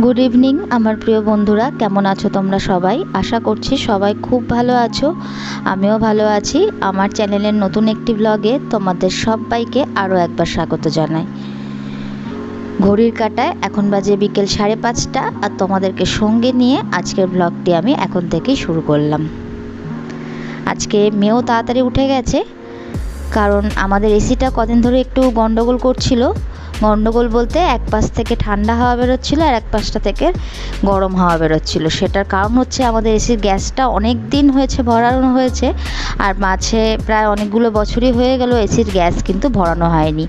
Good evening আমার প্রিয় বন্ধুরা, কেমন আছো তোমরা সবাই? আশা করছি সবাই খুব ভালো আছো। আমিও ভালো আছি। আমার চ্যানেলের নতুন একটি ব্লগে তোমাদের সবাইকে আরও একবার স্বাগত জানাই। ঘড়ির কাটায় এখন বাজে বিকেল সাড়ে পাঁচটা, আর তোমাদেরকে সঙ্গে নিয়ে আজকের ব্লগটি আমি এখন থেকেই শুরু করলাম। আজকে মেয়েও তাড়াতাড়ি উঠে গেছে, কারণ আমাদের এসিটা কদিন ধরে একটু গন্ডগোল করছিল। গন্ডগোল বলতে এক পাশ থেকে ঠান্ডা হাওয়া বেরোচ্ছিল আর এক পাশটা থেকে গরম হাওয়া বেরোচ্ছিল। সেটার কারণ হচ্ছে আমাদের এসির গ্যাসটা অনেক দিন হয়েছে, ভরানো হয়েছে আর মাঝে প্রায় অনেকগুলো বছরই হয়ে গেল এসির গ্যাস কিন্তু ভরানো হয়নি।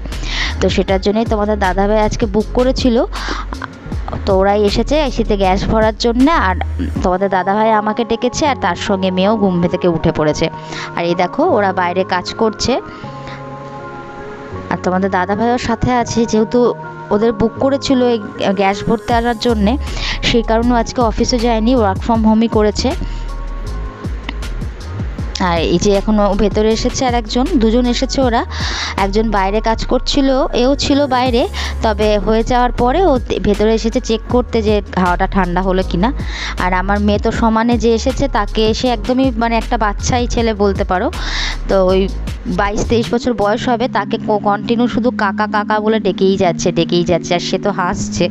তো সেটার জন্যই তোমাদের দাদাভাই আজকে বুক করেছিল। তো ওরাই এসেছে এসিতে গ্যাস ভরার জন্য আর তোমাদের দাদাভাই আমাকে ডেকেছে আর তার সঙ্গে মেয়েও ঘুম থেকে উঠে পড়েছে। আর এই দেখো ওরা বাইরে কাজ করছে। আর তোমাদের দাদা ভাইও সাথে আছে, যেহেতু ওদের বুক করেছিল গ্যাস ভরতে আসার জন্যে, সেই কারণে আজকে অফিসে যায়নি ওয়ার্ক ফ্রম হোমই করেছে। আর এই যে এখন ভেতরে এসেছে আর একজন দুজন এসেছে ওরা। একজন বাইরে কাজ করছিল, এও ছিল বাইরে, তবে হয়ে যাওয়ার পরে ও ভেতরে এসেছে চেক করতে যে হাওয়াটা ঠান্ডা হলো কিনা। আর আমার মেয়ে তো সমানে যে এসেছে, তাকে এসে একদমই মানে একটা বাচ্চাই ছেলে বলতে পারো। তো ওই বাইশ, তেইশ বছর বয়স হবে, তাকে কন্টিনিউ শুধু কাকা কাকা বলে ডেকেই যাচ্ছে ডেকেই যাচ্ছে, আর সে তো হাসছে।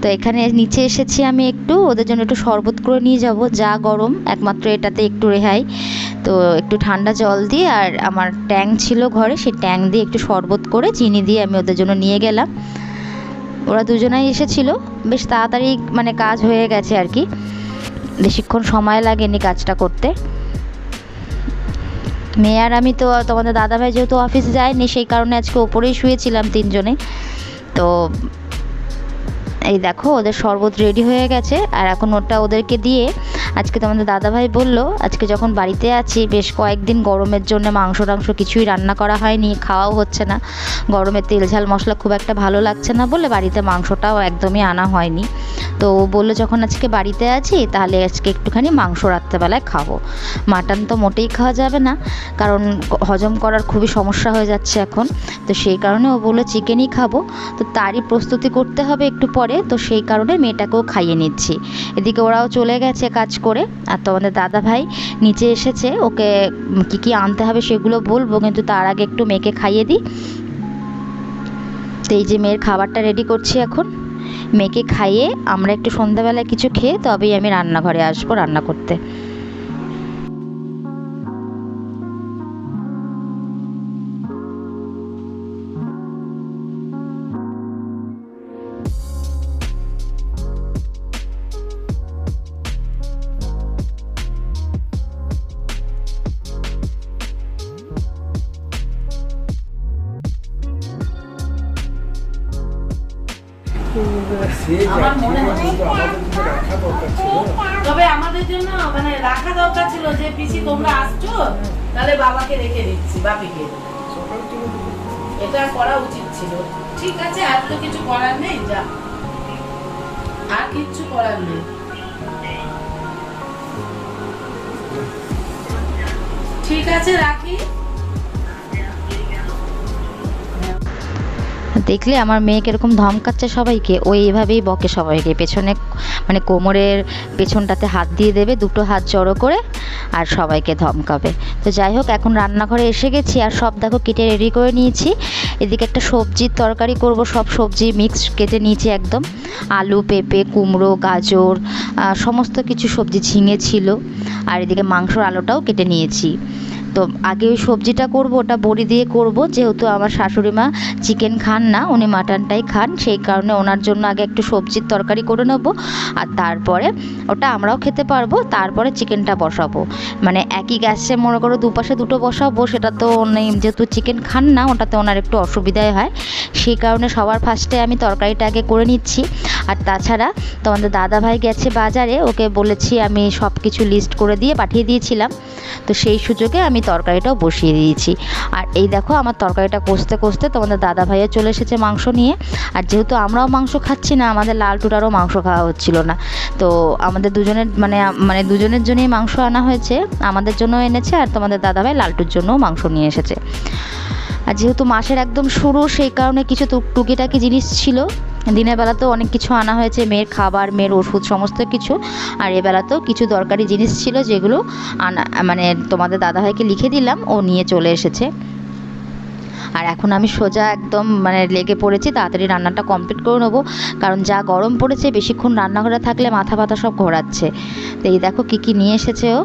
তো এখানে নিচে এসেছি আমি একটু, ওদের জন্য একটু শরবত করে নিয়ে যাব, যা গরম, একমাত্র এটাতে একটু রেহাই। তো একটু ঠান্ডা জল দিয়ে আর আমার ট্যাং ছিল ঘরে, সেই ট্যাং দিয়ে একটু শরবত করে চিনি দিয়ে আমি ওদের জন্য নিয়ে গেলাম। ওরা দুজনাই এসেছিল। বেশ তাড়াতাড়ি মানে কাজ হয়ে গেছে আর কি। বেশিক্ষণ সময় লাগেনি কাজটা করতে। মেয়ে আর আমি তো, তোমাদের দাদাভাই যেহেতু অফিস যায়নি, সেই কারণে আজকে ওপরেই শুয়েছিলাম তিনজনে। তো এই দেখো, ওদের শরবত রেডি হয়ে গেছে। আর এখন ওটা ওদেরকে দিয়ে আজকে তোমাদের দাদাভাই বলল, আজকে যখন বাড়িতে আছি, বেশ কয়েকদিন গরমের জন্য মাংস টাংস কিছুই রান্না করা হয়নি, খাওয়াও হচ্ছে না। গরমে তেল ঝাল মশলা খুব একটা ভালো লাগছে না বলে বাড়িতে মাংসটাও একদমই আনা হয়নি। তো বলল, যখন আজকে বাড়িতে আছি, তাহলে আজকে একটুখানি মাংস রাত্রেবেলায় খাব। মাটন তো মোটেই খাওয়া যাবে না, কারণ হজম করার খুবই সমস্যা হয়ে যাচ্ছে এখন। তো সেই কারণে ও বলল, চিকেনই খাব। তো তারই প্রস্তুতি করতে হবে একটু পরে, তো সেই কারণে মেয়েটাকেও খাইয়ে নিচ্ছি। এদিকে ওরাও চলে গেছে কাজ করে, আর তোমাদের দাদা ভাই নিচে এসেছে, ওকে কি কি আনতে হবে সেগুলো বলব, কিন্তু তার আগে একটু মেয়েকে খাইয়ে দিই। তো এই যে মেয়ের খাবারটা রেডি করছি এখন। মেয়েকে খাইয়ে আমরা একটু সন্ধ্যাবেলায় কিছু খেয়ে তবেই আমি রান্নাঘরে আসব রান্না করতে। তবে আমাদের জন্য মানে রাখা দরকার ছিল যে, পিসি, তোমরা আসছো, তাহলে বাবাকে রেখে দিচ্ছি, বাপিকে। এটা করা উচিত ছিল। ঠিক আছে, আর তো কিছু করার নেই, যা। আর কিচ্ছু করার নেই। ঠিক আছে, রাখি। দেখলে আমার মেয়েকে এরকম ধমকাচ্ছে সবাইকে, ও এইভাবেই বকে সবাইকে। পেছনে মানে কোমরের পেছনটাতে হাত দিয়ে দেবে, দুটো হাত জড়ো করে আর সবাইকে ধমকাবে। তো যাই হোক, এখন রান্নাঘরে এসে গেছি আর সব দেখো কেটে রেডি করে নিয়েছি। এদিকে একটা সবজির তরকারি করব, সব সবজি মিক্স কেটে নিয়েছি একদম। আলু, পেঁপে, কুমড়ো, গাজর সমস্ত কিছু সবজি ঝিঙে ছিল। আর এদিকে মাংসর আলুটাও কেটে নিয়েছি। তো আগে ওই সবজিটা করব, ওটা বড়ি দিয়ে করব। যেহেতু আমার শাশুড়ি মা চিকেন খান না, উনি মাটনটাই খান, সেই কারণে ওনার জন্য আগে একটু সবজির তরকারি করে নেব। আর তারপরে ওটা আমরাও খেতে পারব, তারপরে চিকেনটা বসাবো। মানে একই গ্যাসে মনে করো দুপাশে দুটো বসাবো, সেটা তো উনি যেহেতু চিকেন খান না, ওটাতে ওনার একটু অসুবিধাই হয়। সেই কারণে সবার ফার্স্টে আমি তরকারিটা আগে করে নিচ্ছি। আর তাছাড়া তোমাদের দাদা ভাই গেছে বাজারে, ওকে বলেছি আমি সব কিছু লিস্ট করে দিয়ে পাঠিয়ে দিয়েছিলাম। তো সেই সুযোগে আমি তরকারিটাও বসিয়ে দিয়েছি। আর এই দেখো আমার তরকারিটা কষতে কষতে তোমাদের দাদা ভাইয়া চলে এসেছে মাংস নিয়ে। আর যেহেতু আমরাও মাংস খাচ্ছি না, আমাদের লালটুটারও মাংস খাওয়া হচ্ছিল না। তো আমাদের দুজনের মানে মানে দুজনের জন্যই মাংস আনা হয়েছে, আমাদের জন্য এনেছে আর তোমাদের দাদা ভাই লালটুর জন্যও মাংস নিয়ে এসেছে। আর যেহেতু মাসের একদম শুরু, সেই কারণে কিছু টুক- টুকিটাকি জিনিস ছিল। দিনের বেলাতেও অনেক কিছু আনা হয়েছে, মেয়ের খাবার, মেয়ের ওষুধ, সমস্ত কিছু। আর এ তো কিছু দরকারি জিনিস ছিল যেগুলো আনা মানে তোমাদের দাদাভাইকে লিখে দিলাম, ও নিয়ে চলে এসেছে। আর এখন আমি সোজা একদম মানে লেগে পড়েছি, তাড়াতাড়ি রান্নাটা কমপ্লিট করে নেব। কারণ যা গরম পড়েছে, বেশিক্ষণ রান্নাঘরে থাকলে মাথা ব্যথা সব ঘোরাচ্ছে। তো এই দেখো কী কী নিয়ে এসেছে ও।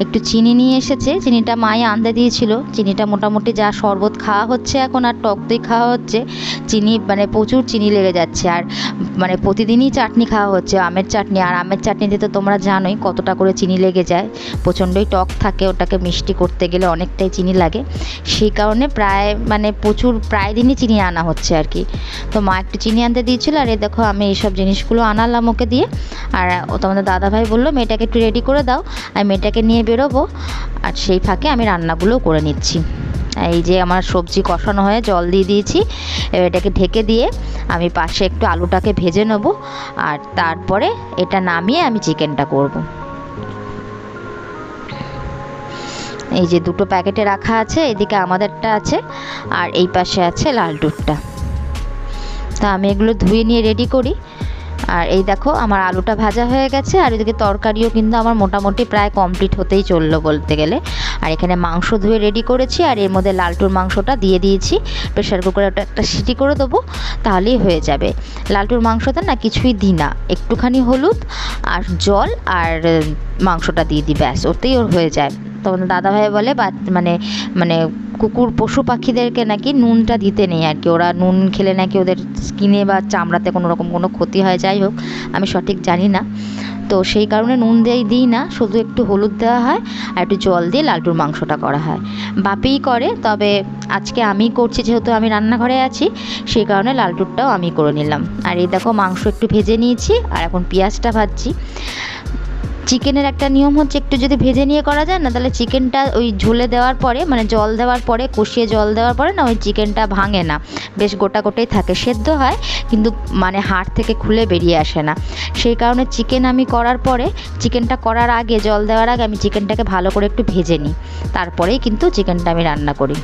একটু চিনি নিয়ে এসেছে, চিনিটা মায়ে আনতে দিয়েছিল। চিনিটা মোটামুটি যা শরবত খাওয়া হচ্ছে এখন আর টক দই খাওয়া হচ্ছে, চিনি মানে প্রচুর চিনি লেগে যাচ্ছে। আর মানে প্রতিদিনই চাটনি খাওয়া হচ্ছে, আমের চাটনি। আর আমের চাটনিতে তো তোমরা জানোই কতটা করে চিনি লেগে যায়। প্রচণ্ডই টক থাকে, ওটাকে মিষ্টি করতে গেলে অনেকটাই চিনি লাগে। সেই কারণে প্রায় মানে প্রচুর, প্রায় দিনই চিনি আনা হচ্ছে আর কি। তো মা একটু চিনি আনতে দিয়েছিল, আর এই দেখো আমি এইসব জিনিসগুলো আনালাম ওকে দিয়ে। আর ও তোমাদের দাদাভাই বলল, মেয়েটাকে একটু রেডি করে দাও আর মেয়েটাকে নিয়ে বেরোবো। আর সেই ফাঁকে আমি রান্নাগুলোও করে নিচ্ছি। এই যে আমার সবজি কষানো হয়ে জল দিয়ে দিয়েছি, এবার এটাকে ঢেকে দিয়ে আমি পাশে একটু আলুটাকে ভেজে নেব। আর তারপরে এটা নামিয়ে আমি চিকেনটা করব। এই যে দুটো প্যাকেটে রাখা আছে, এদিকে আমাদেরটা আছে, আর এই পাশে আছে লাল লালটুরটা তা আমি এগুলো ধুয়ে নিয়ে রেডি করি। আর এই দেখো, আমার আলুটা ভাজা হয়ে গেছে, আর এদিকে তরকারিও কিন্তু আমার মোটামুটি প্রায় কমপ্লিট হতেই চলল বলতে গেলে। আর এখানে মাংস ধুয়ে রেডি করেছি আর এর মধ্যে লালটুর মাংসটা দিয়ে দিয়েছি। প্রেশার কুকারে ওটা একটা সিটি করে দেবো, তাহলেই হয়ে যাবে। লালটুর মাংসতে না কিছুই দিই না, একটুখানি হলুদ আর জল আর মাংসটা দিয়ে দিই, ব্যাস, ওতেই ওর হয়ে যায়। তখন দাদাভাই বলে, বা মানে মানে কুকুর পশু পাখিদেরকে নাকি নুনটা দিতে নেই আর কি। ওরা নুন খেলে নাকি ওদের স্কিনে বা চামড়াতে কোনো রকম কোনো ক্ষতি হয়, যাই হোক, আমি সঠিক জানি না। তো সেই কারণে নুন দেয় দিই না, শুধু একটু হলুদ দেওয়া হয় আর একটু জল দিয়ে লাড্ডুর মাংসটা করা হয়। বাপেই করে, তবে আজকে আমি করছি, যেহেতু আমি রান্নাঘরে আছি, সেই কারণে লালটুরটাও আমি করে নিলাম। আর এই দেখো মাংস একটু ভেজে নিয়েছি, আর এখন পেঁয়াজটা ভাজছি। চিকেনের একটা নিয়ম হচ্ছে একটু যদি ভেজে নিয়ে করা যায় না, তাহলে চিকেনটা ওই ঝুলে দেওয়ার পরে মানে জল দেওয়ার পরে, কষিয়ে জল দেওয়ার পরে না ওই চিকেনটা ভাঙে না। বেশ গোটা গোটাই থাকে, সেদ্ধ হয়, কিন্তু মানে হাড় থেকে খুলে বেরিয়ে আসে না। সেই কারণে চিকেন আমি করার পরে, চিকেনটা করার আগে, জল দেওয়ার আগে আমি চিকেনটাকে ভালো করে একটু ভেজে নিই। তারপরেই কিন্তু চিকেনটা আমি রান্না করি।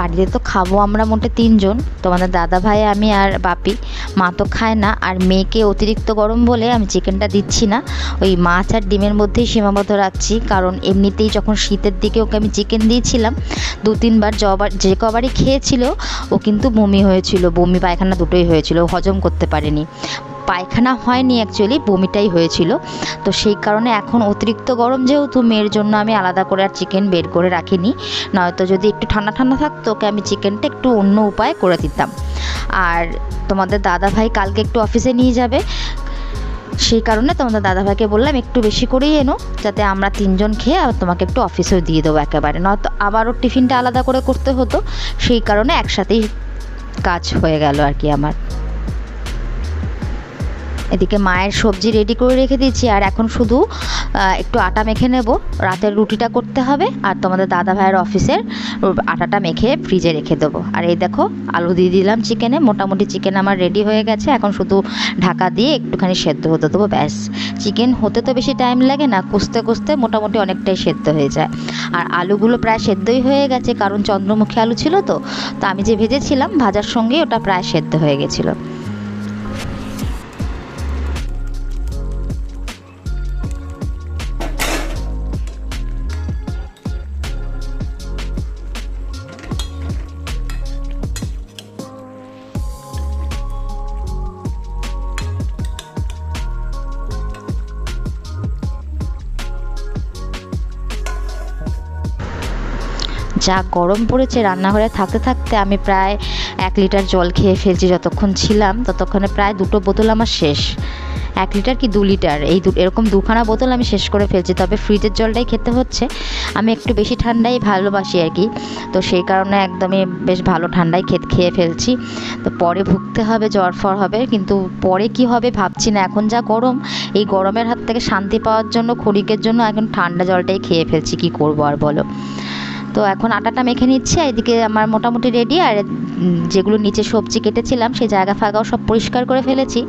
বাড়িতে তো খাব আমরা মোটে তিনজন। তোমাদের দাদা ভাই, আমি আর বাপি। মা তো খায় না, আর মেয়েকে অতিরিক্ত গরম বলে আমি চিকেনটা দিচ্ছি না। ওই মাছ আর ডিমের মধ্যেই সীমাবদ্ধ রাখছি, কারণ এমনিতেই যখন শীতের দিকে ওকে আমি চিকেন দিয়েছিলাম, দু তিনবার জবার, যে কবারই খেয়েছিল, ও কিন্তু বমি হয়েছিল। বমি পায়খানা দুটোই হয়েছিল হজম করতে পারেনি। পায়খানা হয়নি অ্যাকচুয়ালি বমিটাই হয়েছিল। তো সেই কারণে এখন অতিরিক্ত গরম যেহেতু, মেয়ের জন্য আমি আলাদা করে আর চিকেন বের করে রাখিনি। নয়তো যদি একটু ঠান্ডা ঠান্ডা থাকতো, ওকে আমি চিকেনটা একটু অন্য উপায়ে করে দিতাম। আর তোমাদের দাদা ভাই কালকে একটু অফিসে নিয়ে যাবে। সেই কারণে তোমাদের দাদাভাইকে বললাম, একটু বেশি করেই এনো, যাতে আমরা তিনজন খেয়ে আর তোমাকে একটু অফিসেও দিয়ে দেবো একেবারে। নয়তো আবারও টিফিনটা আলাদা করে করতে হতো। সেই কারণে একসাথেই কাজ হয়ে গেল আর কি আমার। এদিকে মায়ের সবজি রেডি করে রেখে দিয়েছি। আর এখন শুধু একটু আটা মেখে নেব। রাতের রুটিটা করতে হবে। আর তোমাদের দাদা ভাইয়ের অফিসের আটাটা মেখে ফ্রিজে রেখে দেবো। আর এই দেখো, আলু দিয়ে দিলাম চিকেনে মোটামুটি চিকেন আমার রেডি হয়ে গেছে। এখন শুধু ঢাকা দিয়ে একটুখানি সেদ্ধ হতে দেবো, ব্যাস। চিকেন হতে তো বেশি টাইম লাগে না। কষতে কষতে মোটামুটি অনেকটাই সেদ্ধ হয়ে যায়। আর আলুগুলো প্রায় সেদ্ধই হয়ে গেছে। কারণ চন্দ্রমুখী আলু ছিল তো। তো আমি যে ভেজেছিলাম, ভাজার সঙ্গে ওটা প্রায় সেদ্ধ হয়ে গেছিল। যা গরম পড়েছে রান্নাঘরে থাকতে থাকতে আমি প্রায় এক লিটার জল খেয়ে ফেলছি যতক্ষণ ছিলাম, ততক্ষণে প্রায় দুটো বোতল আমার শেষ। এক লিটার কি দু লিটার? এই এরকম দুখানা বোতল আমি শেষ করে ফেলছি। তবে ফ্রিজের জলটাই খেতে হচ্ছে। আমি একটু বেশি ঠান্ডাই ভালোবাসি আর কি। তো সেই কারণে একদমই বেশ ভালো ঠান্ডাই খেত খেয়ে ফেলছি। তো পরে ভুগতে হবে, জ্বর ফর হবে। কিন্তু পরে কি হবে ভাবছি না। এখন যা গরম, এই গরমের হাত থেকে শান্তি পাওয়ার জন্য, ক্ষণিকের জন্য এখন ঠান্ডা জলটাই খেয়ে ফেলছি। কি করব আর বলো? তো এখন আটাটা মেখে নিচ্ছি এদিকে আমার মোটামুটি রেডি আর যেগুলো নিচে সবজি কেটেছিলাম, সেই জায়গা ফাঁকাও সব পরিষ্কার করে ফেলেছি।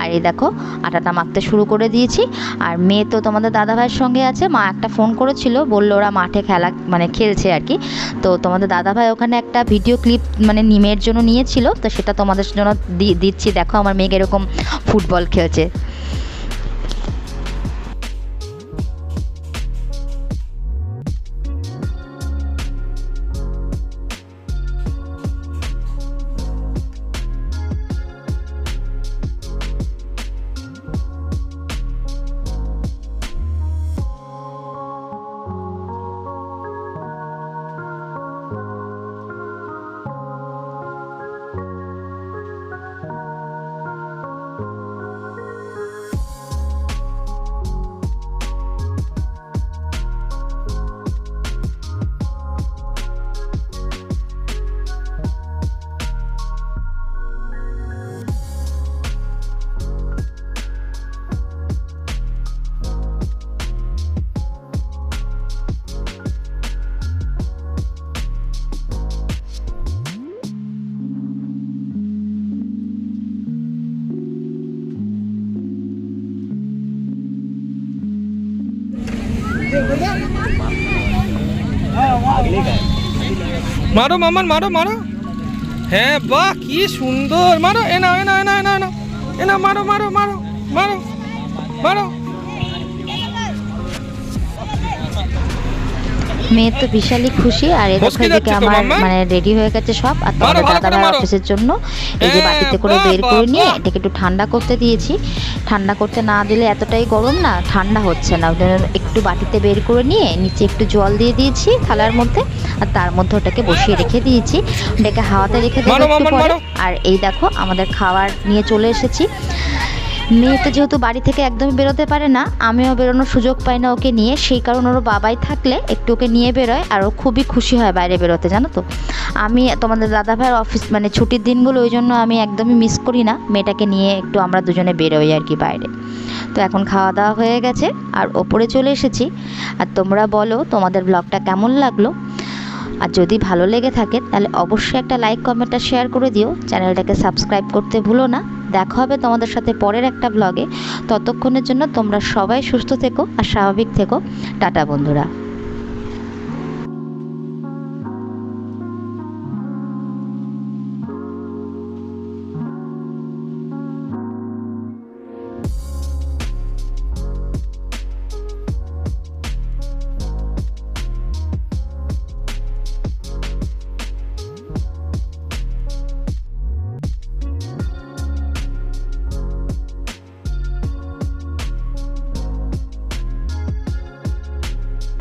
আর এই দেখো, আটাটা মাখতে শুরু করে দিয়েছি। আর মেয়ে তো তোমাদের দাদাভাইয়ের সঙ্গে আছে, মা একটা ফোন করেছিল, বলল ওরা মাঠে খেলা মানে খেলছে আর কি। তো তোমাদের দাদাভাই ওখানে একটা ভিডিও ক্লিপ মানে নিমের জন্য নিয়েছিল, তো সেটা তোমাদের জন্য দিচ্ছি। দেখো আমার মেয়ে এরকম ফুটবল খেলছে। মারো মামান মারো মারো। হ্যাঁ বাহ, কি সুন্দর। মারো এনা এনা এনা এনা এনা মারো মারো মারো মারো মারো। মেয়ে তো বিশালই খুশি আর এদিকে এদিকে আমার মানে রেডি হয়ে গেছে সব আর তোমাদের দাদাভাই অফিসের জন্য এই যে বাটিতে করে বের করে নিয়ে এটাকে একটু ঠান্ডা করতে দিয়েছি। ঠান্ডা করতে না দিলে এতটাই গরম না ঠান্ডা হচ্ছে না। একটু বাটিতে বের করে নিয়ে নিচে একটু জল দিয়ে দিয়েছি থালার মধ্যে আর তার মধ্যে ওটাকে বসিয়ে রেখে দিয়েছি। ওটাকে হাওয়াতে রেখে দেবো একটু পরে। আর এই দেখো আমাদের খাবার নিয়ে চলে এসেছি। মেয়ে তো যেহেতু বাড়ি থেকে একদমই বেরোতে পারে না, আমিও বেরোনোর সুযোগ পাই না ওকে নিয়ে। সেই কারণে ওর বাবাই থাকলে একটু ওকে নিয়ে বেরোয় আর ও খুবই খুশি হয় বাইরে বেরোতে, জানো তো। আমি তোমাদের দাদা ভাইয়ের অফিস মানে ছুটির দিনগুলো ওই জন্য আমি একদমই মিস করি না। মেয়েটাকে নিয়ে একটু আমরা দুজনে বেরোই আর কি বাইরে। তো এখন খাওয়া দাওয়া হয়ে গেছে আর ওপরে চলে এসেছি। আর তোমরা বলো তোমাদের ব্লগটা কেমন লাগল? আর যদি ভালো লেগে থাকে তাহলে অবশ্যই একটা লাইক কমেন্ট আর শেয়ার করে দিও। চ্যানেলটাকে সাবস্ক্রাইব করতে ভুলো না। দেখা হবে তোমাদের সাথে পরের একটা ব্লগে ততক্ষণের জন্য তোমরা সবাই সুস্থ থেকো আর স্বাভাবিক থেকো। টাটা, বন্ধুরা।